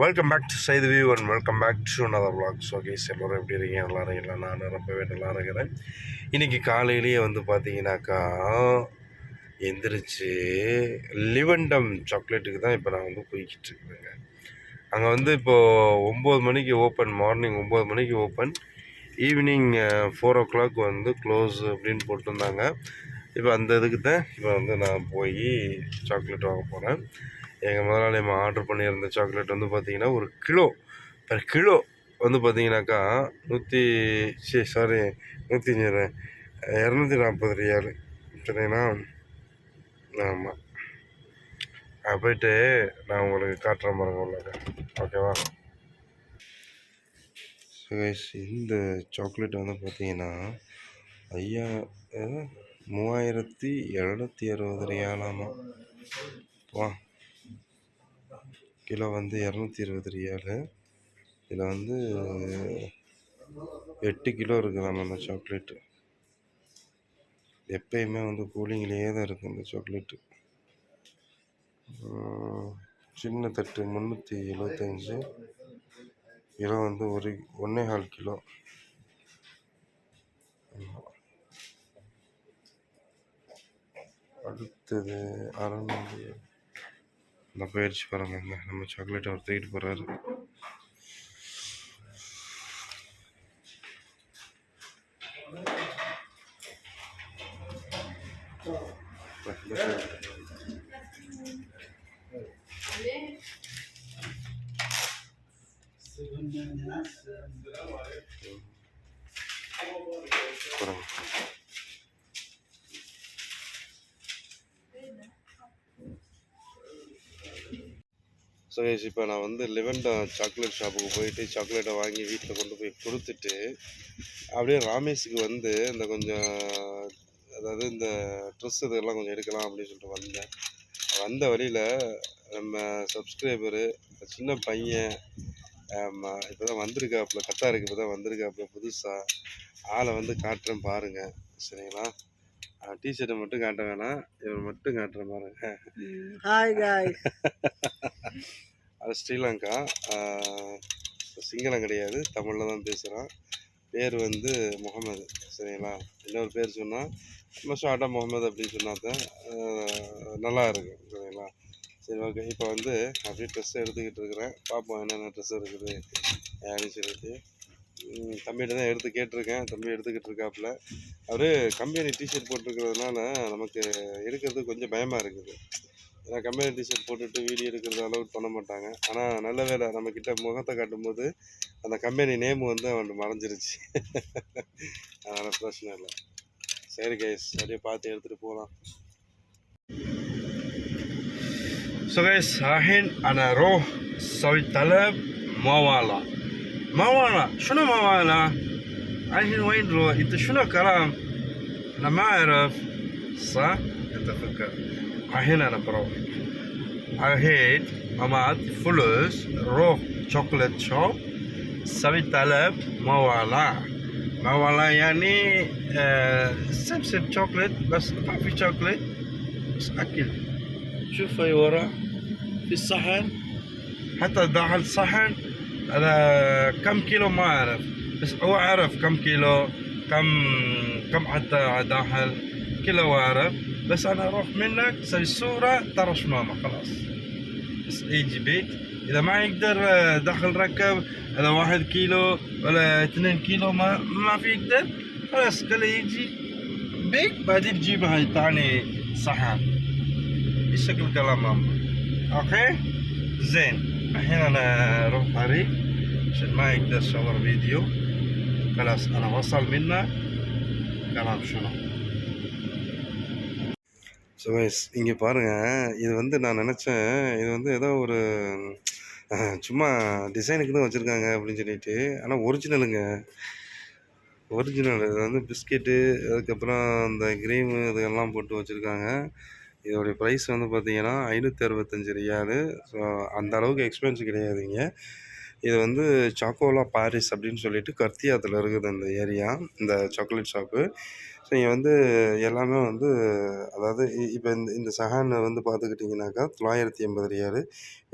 Welcome back to Saidu view and welcome back to another vlog. Okay எல்லோரும் எப்படி இருக்கீங்க? நல்லா இருக்கீங்களா? நான் ரொம்பவே நல்லா இருக்கிறேன். இன்றைக்கி காலையிலேயே வந்து பார்த்தீங்கன்னாக்கா எந்திரிச்சு லிவண்டம் சாக்லேட்டுக்கு தான் இப்போ நான் வந்து போய்கிட்டு இருக்கிறேங்க. அங்கே வந்து இப்போது ஒம்பது மணிக்கு ஓப்பன் மார்னிங் ஒம்பது மணிக்கு open. Evening four o'clock வந்து க்ளோஸ் அப்படின்னு போட்டிருந்தாங்க. இப்போ அந்த இதுக்கு தான் இப்போ வந்து நான் போய் சாக்லேட் வாங்க போகிறேன் எங்கள் முதலாளி அம்மா ஆர்டர் பண்ணியிருந்த சாக்லேட் வந்து பார்த்திங்கன்னா ஒரு கிலோ பர் கிலோ வந்து பார்த்திங்கனாக்கா நூற்றி சரி சாரி நூற்றி இரநூத்தி நாற்பது ரியால். சரிங்களா? ஆமாம் நான் போயிட்டு நான் உங்களுக்கு காட்டுற மாதிரி ஓகேவா சுகேஷ் இந்த சாக்லேட் வந்து பார்த்தீங்கன்னா ஐயா மூவாயிரத்தி எழுநூற்றி அறுபது ரியாலாமா? வா. கிலோ வந்து இரநூத்தி இருபது ரியாலு இதில் வந்து எட்டு கிலோ இருக்குதாம் அந்த சாக்லேட்டு. எப்பயுமே வந்து கூலிங்லேயே தான் இருக்குது இந்த சாக்லேட்டு. சின்ன தட்டு முந்நூற்றி எழுபத்தஞ்சி கிலோ வந்து ஒரு ஒன்றே கால் கிலோ. அடுத்தது அறநூறு. இந்த போயிடுச்சு பாருங்க நம்ம சாக்லேட் அவர் தூக்கிட்டு போகிறாரு you. ஸோ இப்போ நான் வந்து லிவண்டா சாக்லேட் ஷாப்புக்கு போயிட்டு சாக்லேட்டை வாங்கி வீட்டில் கொண்டு போய் கொடுத்துட்டு அப்படியே ராமேஷுக்கு வந்து இந்த கொஞ்சம் அதாவது இந்த ட்ரெஸ் இதெல்லாம் கொஞ்சம் எடுக்கலாம் அப்படின்னு சொல்லிட்டு வந்தேன். வந்த வழியில் நம்ம சப்ஸ்கிரைபரு சின்ன பையன் ஆமாம் இப்போ தான் வந்திருக்காப்புல கத்தாருக்கு இப்போ தான் வந்திருக்காப்புல புதுசாக ஆளை வந்து காட்டுறேன் பாருங்கள் சரிங்களா? டிஷர்ட்டை மட்டும் காட்ட வேணாம். இவர் மட்டும் காட்டுறேன் பாருங்க Hi guys. அது ஸ்ரீலங்கா. சிங்களம் கிடையாது. தமிழில் தான் பேசுகிறான் பேர் வந்து முகமது சரிங்களா? இன்னொரு பேர் சொன்னால் நம்ம ஷார்ட்டாக முகமது அப்படின்னு சொன்னா தான் ஆஹ் நல்லா இருக்கும் சரிங்களா? சரி ஓகே இப்போ வந்து அப்படியே ட்ரெஸ் எடுத்துக்கிட்டு இருக்கிறேன். பார்ப்போம் என்னென்ன ட்ரெஸ் இருக்குது அப்படின்னு சொல்லிட்டு. தம்பிகிட்ட தான் எடுத்து கேட்டிருக்கேன். தம்பி எடுத்துக்கிட்டு இருக்காப்புல. அவர் கம்பெனி டிஷர்ட் போட்டிருக்கிறதுனால நமக்கு எடுக்கிறது கொஞ்சம் பயமாக இருக்குது. ஏன்னா கம்பெனி டிஷர்ட் போட்டுட்டு வீடியோ எடுக்கிறது அலோட் பண்ண மாட்டாங்க. ஆனால் நல்ல வேலை நம்மக்கிட்ட முகத்தை காட்டும்போது அந்த கம்பெனி நேம் வந்து அவன் மறைஞ்சிருச்சு. அதனால் பிரச்சனை இல்லை. சரி கைஸ் அப்படியே பார்த்து எடுத்துகிட்டு போகலாம் சுகேஷ் கைஸ் அஹின் அன ரோ சவி தலப் மோவாலா موالا شنو موالا؟ الحين وين روح؟ أنت شنو كلام؟ أنا ما أعرف صح؟ أنت فكر الحين أنا بروح الحين أمات فلوس روح شوكولات شوب سوي طلب موالا موالا يعني آه سبسب شوكولات بس ما في شوكولات بس أكل شوف هاي ورا في الصحن حتى داخل صحن هذا كم كيلو ما أعرف بس هو عرف كم كيلو كم كم حتى داخل كيلو أعرف بس أنا أروح منك سوي صورة طرش ماما خلاص. بس يجي بيت. إذا ما يقدر آه، داخل ركب هذا واحد كيلو ولا اثنين كيلو ما ما في يقدر خلاص خليه يجي بيت بعدين تجيب هاي تاني صحن. بشكل كلام ماما. أوكي؟ زين. الحين انا اروح طريق عشان ما يقدر صور فيديو خلاص انا وصل منا كلام شنو ஸோ இங்கே பாருங்கள் இது வந்து நான் நினச்சேன் இது வந்து ஏதோ ஒரு அஹ், சும்மா டிசைனுக்கு தான் வச்சுருக்காங்க அப்படின்னு சொல்லிட்டு ஆனால் ஒரிஜினலுங்க ஒரிஜினல் இது வந்து பிஸ்கெட்டு அதுக்கப்புறம் இந்த க்ரீமு இதெல்லாம் போட்டு வச்சுருக்காங்க இதோடைய ப்ரைஸ் வந்து பார்த்தீங்கன்னா ஐநூற்றி அறுபத்தஞ்சு ரியாலு ஸோ அந்த அளவுக்கு எக்ஸ்பென்ஸ் கிடையாதுங்க. இது வந்து சாக்கோலா பாரிஸ் அப்படின்னு சொல்லிட்டு கர்த்தியாத்தில் இருக்குது அந்த ஏரியா இந்த சாக்லேட் ஷாப்பு ஸோ இங்கே வந்து எல்லாமே வந்து அதாவது இப்போ இந்த இந்த சஹானை வந்து பார்த்துக்கிட்டிங்கனாக்கா தொள்ளாயிரத்தி எண்பது ரியாலு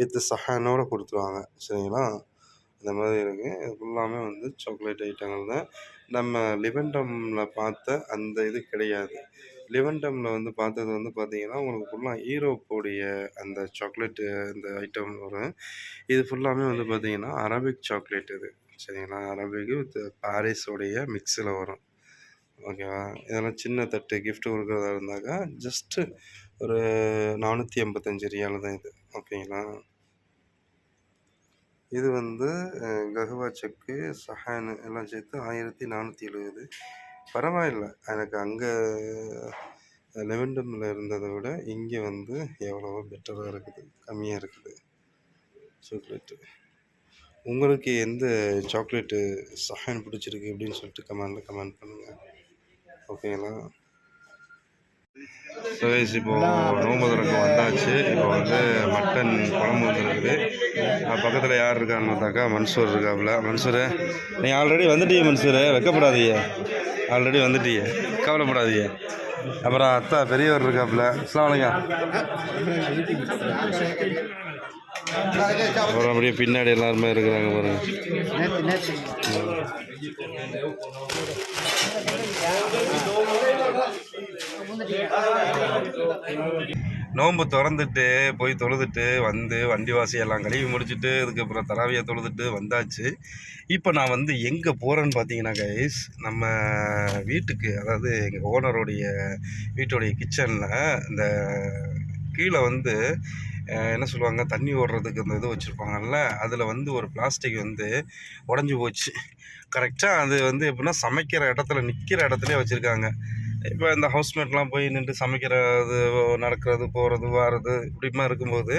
வித் சஹானோட கொடுத்துருவாங்க. சரிங்களா? இந்த மாதிரி இருக்குது இது ஃபுல்லாமே வந்து சாக்லேட் ஐட்டங்கள் தான். நம்ம லிவெண்டமில் பார்த்த அந்த இது கிடையாது. லிவெண்டமில் வந்து பார்த்தது வந்து பார்த்தீங்கன்னா உங்களுக்கு ஃபுல்லாக ஈரோப்போடைய அந்த சாக்லேட்டு இந்த ஐட்டம் வரும். இது ஃபுல்லாமே வந்து பார்த்தீங்கன்னா அரபிக் சாக்லேட் இது. சரிங்களா? அரபிக் வித் பாரிஸோடைய மிக்ஸில் வரும். ஓகேவா இதெல்லாம் சின்ன தட்டு கிஃப்ட் கொடுக்குறதா இருந்தாக்கா ஜஸ்ட்டு ஒரு நானூற்றி எண்பத்தஞ்சு ரியால் தான் இது. ஓகேங்களா இது வந்து கஹ்வா செக்கு சஹானு எல்லாம் சேர்த்து ஆயிரத்தி நானூற்றி எழுபது. பரவாயில்ல. எனக்கு அங்கே லெவண்டமில் இருந்ததை விட இங்கே வந்து எவ்வளவோ பெட்டராக இருக்குது. கம்மியாக இருக்குது. சாக்லேட்டு உங்களுக்கு எந்த சாக்லேட்டு சஹாயம் பிடிச்சிருக்கு அப்படின்னு சொல்லிட்டு கமெண்டில் கமெண்ட் பண்ணுங்கள் ஓகேங்களா ஸோ இப்போ நோம்பு வந்தாச்சு. இப்போ வந்து மட்டன் குழம்பு வந்துருக்குது. பக்கத்தில் யார் இருக்கான்னு பார்த்தாக்கா மன்சூர் இருக்காப்புல. மன்சூர் நீ ஆல்ரெடி வந்துட்டீங்க மன்சூர். வைக்கப்படாதீங்க. ஆல்ரெடி வந்துட்டீங்க கவலைப்படாதீங்க. அப்புறம் அத்தா பெரியவர் இருக்காப்புல. அஸ்லாம் அப்புறம் அப்படியே பின்னாடி எல்லாருமே இருக்கிறாங்க பாருங்க. நேற்று நேற்று நோன்பு திறந்துட்டு போய் தொழுதுட்டு வந்து வண்டி வாசி எல்லாம் கழுவி முடிச்சுட்டு அதுக்கப்புறம் தராவியை தொழுதுட்டு வந்தாச்சு. இப்போ நான் வந்து எங்கே போகிறேன்னு பார்த்தீங்கன்னா கைஸ் நம்ம வீட்டுக்கு அதாவது எங்கள் ஓனருடைய வீட்டுடைய கிச்சனில் இந்த கீழே வந்து என்ன சொல்லுவாங்க தண்ணி ஓடுறதுக்கு இந்த இது வச்சுருப்பாங்கல்ல அதில் வந்து ஒரு பிளாஸ்டிக் வந்து உடஞ்சி போச்சு. கரெக்டாக அது வந்து எப்படின்னா சமைக்கிற இடத்துல நிற்கிற இடத்துலயே வச்சுருக்காங்க. இப்போ இந்த ஹவுஸ்மேட்லாம் போய் நின்று சமைக்கிறது நடக்கிறது போகிறது வர்றது இப்படிமா இருக்கும்போது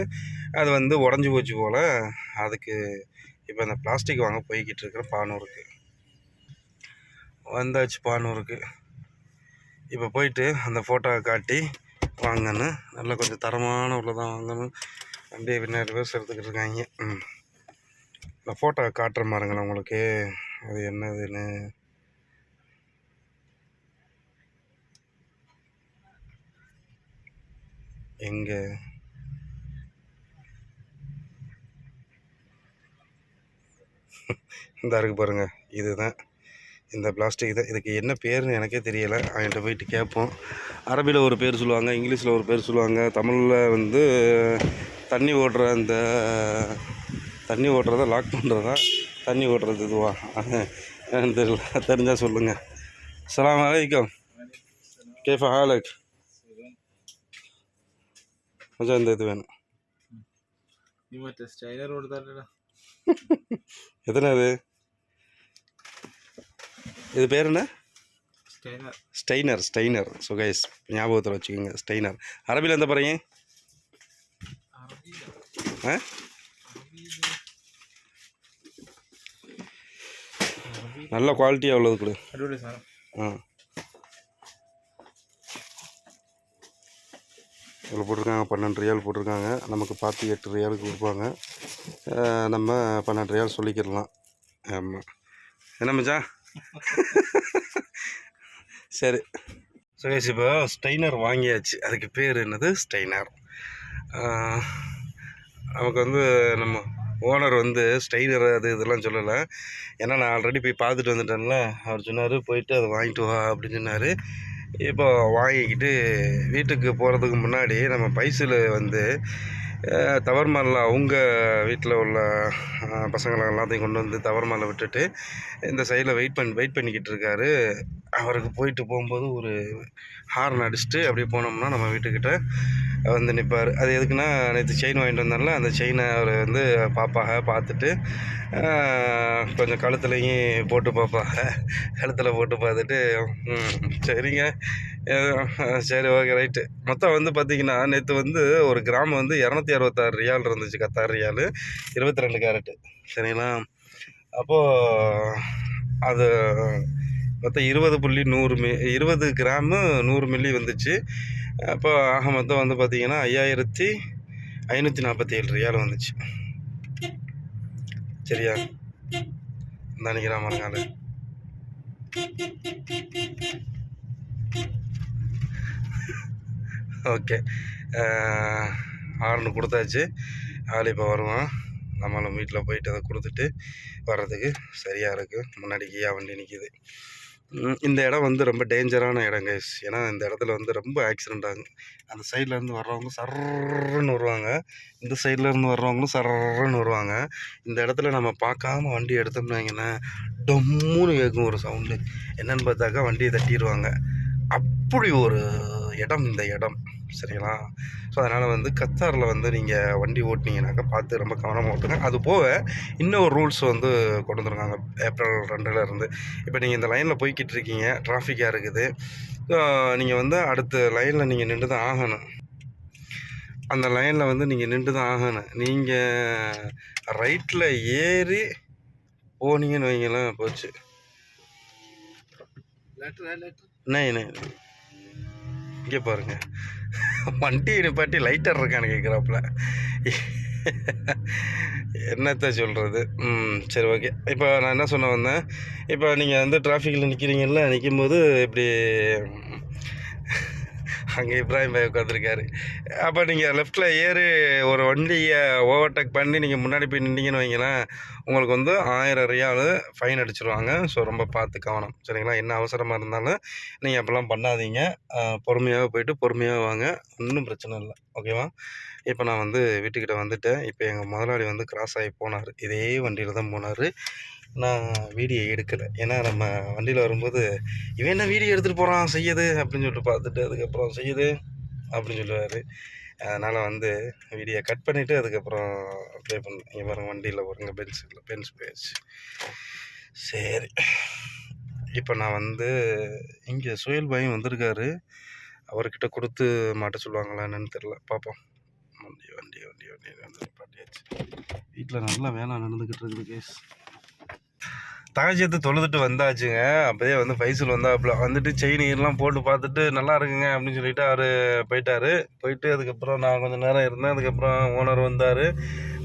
அது வந்து உடஞ்சி போச்சு போல். அதுக்கு இப்போ இந்த பிளாஸ்டிக் வாங்க போய்கிட்டு இருக்கிற பானூருக்கு வந்தாச்சு பானூருக்கு இப்போ போயிட்டு அந்த ஃபோட்டோவை காட்டி வாங்கன்னு நல்லா கொஞ்சம் தரமான உள்ளதான் வாங்கணும். அப்படியே பின்னாடி சேர்த்துக்கிட்டு இருக்காங்க. இந்த ஃபோட்டோவை காட்டுற பாருங்களேன் உங்களுக்கு. அது என்னதுன்னு. எங்கே? இந்த இருக்கு பாருங்க. இதுதான். இந்த பிளாஸ்டிக் தான் இதுக்கு என்ன பேருன்னு எனக்கே தெரியலை. அவன்கிட்ட போயிட்டு கேட்போம். அரபியில் ஒரு பேர் சொல்லுவாங்க இங்கிலீஷில் ஒரு பேர் சொல்லுவாங்க தமிழில் வந்து தண்ணி ஓடுற அந்த தண்ணி ஓட்டுறதா லாக் பண்ணுறதா தண்ணி ஓட்டுறது இதுவா? தெரியல. தெரிஞ்சால் சொல்லுங்கள் அஸ்ஸலாமு அலைக்கும். கேஃபா ஹாலக். கொஞ்சம் இந்த இது வேணும். எத்தனை அது? இது பேர் என்ன? ஸ்டெய்னர் ஸ்டெய்னர் சுகேஷ் ஞாபகத்தில் வச்சுக்கோங்க ஸ்டெய்னர் அரபியில் எந்த பாருங்க ஆ? நல்ல குவாலிட்டியாக உள்ளது கொடு. ஆ. இதில் போட்டிருக்காங்க பன்னெண்டு ரியால் போட்டிருக்காங்க. நமக்கு பார்த்து எட்டு ரியாலுக்கு கொடுப்பாங்க. நம்ம பன்னெண்டு ரியால் சொல்லிக்கிடலாம். ஆமாம் என்ன மச்சான்? சரி. சுகேஷ் இப்போ ஸ்டெய்னர் வாங்கியாச்சு. அதுக்கு பேர் என்னது? ஸ்டெய்னர். நமக்கு வந்து நம்ம ஓனர் வந்து ஸ்டெய்னர் அது இதெல்லாம் சொல்லலை. ஏன்னா நான் ஆல்ரெடி போய் பார்த்துட்டு வந்துட்டேன்ல. அவர் சொன்னார் போயிட்டு அதை வாங்கிட்டு வா அப்படின்னு சொன்னார். இப்போ வாங்கிக்கிட்டு வீட்டுக்கு போகிறதுக்கு முன்னாடி நம்ம பைசில் வந்து அஹ், தவர்மாலில் அவங்க வீட்டில் உள்ள பசங்களை எல்லாத்தையும் கொண்டு வந்து தவர்மாலில் விட்டுட்டு இந்த சைடில் வெயிட் பண்ணி வெயிட் பண்ணிக்கிட்டு இருக்காரு. அவருக்கு போயிட்டு போகும்போது ஒரு ஹார்ன் அடிச்சுட்டு அப்படியே போனோம்னா நம்ம வீட்டுக்கிட்ட வந்து நிற்பார் அது எதுக்குன்னா நேற்று செயின் வாங்கிட்டு வந்தால அந்த செயினை அவர் வந்து பார்ப்பாக பார்த்துட்டு கொஞ்சம் கழுத்துலையும் போட்டு பார்ப்பாங்க கழுத்தில் போட்டு பார்த்துட்டு சரிங்க. சரி ஓகே ரைட்டு மொத்தம் வந்து பார்த்திங்கன்னா நேற்று வந்து ஒரு கிராம் வந்து இரநூத்தி அறுபத்தாறு ரியால் இருந்துச்சு கத்தார் ரியால். இருபத்தி ரெண்டு கேரட்டு. சரிங்களா? அப்போது அது மொத்தம் இருபது புள்ளி நூறு மி இருபது கிராமு நூறு மில்லி வந்துச்சு. அப்போ ஆக மொத்தம் வந்து பார்த்திங்கன்னா ஐயாயிரத்தி ஐநூற்றி நாற்பத்தி ஏழு ரியால் வந்துச்சு. சரியா? இந்த நிற்கிறான் ஓகே. ஹார்னு கொடுத்தாச்சு. ஆள் இப்போ வருவான். நம்மளும் வீட்டில் போயிட்டு அதை கொடுத்துட்டு வர்றதுக்கு சரியாக இருக்குது முன்னாடி கியா வண்டி நிற்கிது இந்த இடம் வந்து ரொம்ப டேஞ்சரான இடம் கைஸ் ஏன்னா இந்த இடத்துல வந்து ரொம்ப ஆக்சிடெண்ட் ஆகும் அந்த சைடில் இருந்து வர்றவங்க சர்ன்னு வருவாங்க. இந்த சைடில் இருந்து வர்றவங்களும் சர்ன்னு வருவாங்க. இந்த இடத்துல நம்ம பார்க்காம வண்டி எடுத்தோம்னாங்கன்னா வைங்களேன் டொம்முன்னு கேட்கும் ஒரு சவுண்டு என்னன்னு பார்த்தாக்கா வண்டியை தட்டிடுவாங்க. அப்படி ஒரு இடம் இந்த இடம் சரிங்களா? ஸோ அதனால் வந்து கத்தாரில் வந்து நீங்கள் வண்டி ஓட்டினீங்கனாக்கா பார்த்து ரொம்ப கவனமாக ஓட்டுங்க. அது போக இன்னொரு ரூல்ஸ் வந்து கொண்டு வந்துருக்காங்க. ஏப்ரல் ரெண்டில் இருந்து. இப்போ நீங்கள் இந்த லைனில் போய்கிட்டு இருக்கீங்க டிராஃபிக்காக இருக்குது. நீங்கள் வந்து அடுத்த லைனில் நீங்கள் நின்று தான் ஆகணும். அந்த லைனில் வந்து நீங்கள் நின்று தான் ஆகணும். நீங்கள் ரைட்டில் ஏறி போனீங்கன்னு வைங்களேன் போச்சு. நை நை இங்கே பாருங்கள் வண்டி நிப்பாட்டி லைட்டர் இருக்கான்னு கேட்குறாப்புல என்னத்த சொல்கிறது ம் சரி ஓகே இப்போ நான் என்ன சொன்ன வந்தேன்? இப்போ நீங்கள் வந்து டிராஃபிக்கில் நிற்கிறீங்கல்ல நிற்கும்போது இப்படி அங்கே இப்ராஹிம் பாய் உட்காந்துருக்காரு அப்போ நீங்கள் லெஃப்ட்டில் ஏறி ஒரு வண்டியை ஓவர்டேக் பண்ணி நீங்கள் முன்னாடி போய் நின்றீங்கன்னு வைங்களேன் உங்களுக்கு வந்து ஆயிரம் ரியால் ஃபைன் அடிச்சிருவாங்க. ஸோ ரொம்ப பார்த்து கவனம். சரிங்களா? என்ன அவசரமாக இருந்தாலும் நீங்கள் அப்போல்லாம் பண்ணாதீங்க. பொறுமையாக போயிட்டு பொறுமையாக வாங்க. ஒன்றும் பிரச்சனை இல்லை. ஓகேவா இப்போ நான் வந்து வீட்டுக்கிட்ட வந்துட்டேன். இப்போ எங்கள் முதலாளி வந்து கிராஸ் ஆகி போனார். இதே வண்டியில் தான் போனார். நான் வீடியோ எடுக்கலை ஏன்னா நம்ம வண்டியில் வரும்போது இவன் என்ன வீடியோ எடுத்துகிட்டு போகிறான் செய்யுது அப்படின்னு சொல்லிட்டு பார்த்துட்டு அதுக்கப்புறம் செய்யுது அப்படின்னு சொல்லுவார் அதனால் வந்து வீடியோ கட் பண்ணிவிட்டு அதுக்கப்புறம் ப்ளே பண்ணேன் இங்கே பாருங்க வண்டியில் பாருங்க பென்சில் பென்ஸ் போயிடுச்சு சரி இப்போ நான் வந்து இங்கே சுயல் பாயும் வந்திருக்காரு அவர்கிட்ட கொடுத்து மாட்ட சொல்லுவாங்களா என்னன்னு தெரில பார்ப்போம் வண்டி வண்டி வண்டி வண்டி வந்து பாட்டியாச்சு வீட்டில் நல்லா வேலை நடந்துக்கிட்டு இருக்குது கேஸ் தகச்சத்து தொழுதுட்டு வந்தாச்சுங்க. அப்போதே வந்து ஃபைசல் வந்தாப்புல. வந்துட்டு செயின் எல்லாம் போட்டு பார்த்துட்டு நல்லா இருக்குங்க அப்படின்னு சொல்லிட்டு அவர் போயிட்டாரு. போயிட்டு அதுக்கப்புறம் நான் கொஞ்சம் நேரம் இருந்தேன். அதுக்கப்புறம் ஓனர் வந்தார்.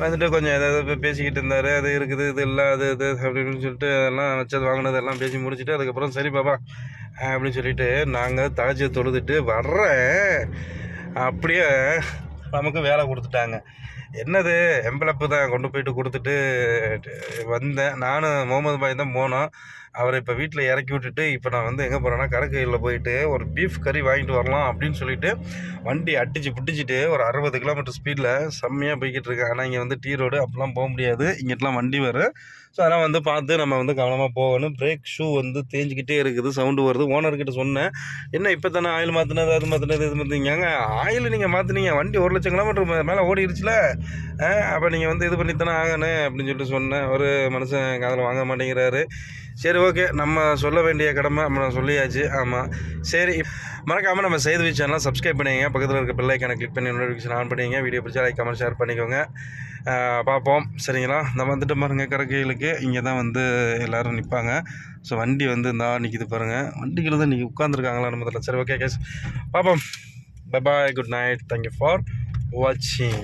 வந்துட்டு கொஞ்சம் ஏதாவது போய் பேசிக்கிட்டு இருந்தார். அது இருக்குது இது இல்லை அது இது அப்படின்னு சொல்லிட்டு அதெல்லாம் வச்சது வாங்கினது எல்லாம் பேசி முடிச்சுட்டு அதுக்கப்புறம் சரி பாப்பா அப்படின்னு சொல்லிட்டு நாங்கள் தகச்சியை தொழுதுட்டு வர்றேன். அப்படியே நமக்கு வேலை கொடுத்துட்டாங்க. என்னது எம்பளப்பு தான் கொண்டு போயிட்டு கொடுத்துட்டு வந்தேன் நானும் முகமது பாய் தான் போனோம். அவரை இப்போ வீட்டில் இறக்கி விட்டுட்டு இப்போ நான் வந்து எங்கே போகிறேன்னா கடற்கையில் போயிட்டு ஒரு பீஃப் கறி வாங்கிட்டு வரலாம் அப்படின்னு சொல்லிட்டு வண்டி அடிச்சு பிடிச்சிட்டு ஒரு அறுபது கிலோமீட்டர் ஸ்பீடில் செம்மையாக போய்கிட்டு இருக்கேன் ஆனால் இங்கே வந்து டீ ரோடு அப்போலாம் போக முடியாது. இங்கிட்டலாம் வண்டி வரும். ஸோ அதெல்லாம் வந்து பார்த்து நம்ம வந்து கவனமாக போகணும். பிரேக் ஷூ வந்து தேஞ்சிக்கிட்டே இருக்குது. சவுண்டு வருது. ஓனர்கிட்ட சொன்னேன். என்ன இப்போ தானே ஆயில் மாற்றினது அது மாற்றினது இது மாற்றிங்க ஆயில் நீங்கள் மாற்றினீங்க வண்டி ஒரு லட்சம் கிலோமீட்டர் மேலே ஓடிடுச்சுல அப்போ நீங்கள் வந்து இது பண்ணித்தானே ஆகணும். அப்படின்னு சொல்லிட்டு சொன்னேன். ஒரு மனுஷன் காதில் வாங்க மாட்டேங்கிறாரு. சரி ஓகே நம்ம சொல்ல வேண்டிய கடமை நம்ம சொல்லியாச்சு. ஆமாம் சரி மறக்காமல் நம்ம செய்தி சேனலை சப்ஸ்கிரைப் பண்ணிங்க பக்கத்தில் இருக்க பிள்ளைக்கான கிளிக் பண்ணி நோட்டிஃபிகேஷன் ஆன் பண்ணிங்க வீடியோ பிடிச்சா லைக் கமெண்ட் ஷேர் பண்ணிக்கோங்க. பார்ப்போம். சரிங்களா? நம்ம வந்துட்டு பாருங்கள் கரைக்கைகளுக்கு இங்கே தான் வந்து எல்லோரும் நிற்பாங்க ஸோ வண்டி வந்து இந்தா நிற்கிது பாருங்கள் வண்டிகள் தான் நீங்கள் உட்காந்துருக்காங்களா நம்ம தெரியல. சரி ஓகே கேஸ் பார்ப்போம். Bye bye good night thank you for வாட்சிங்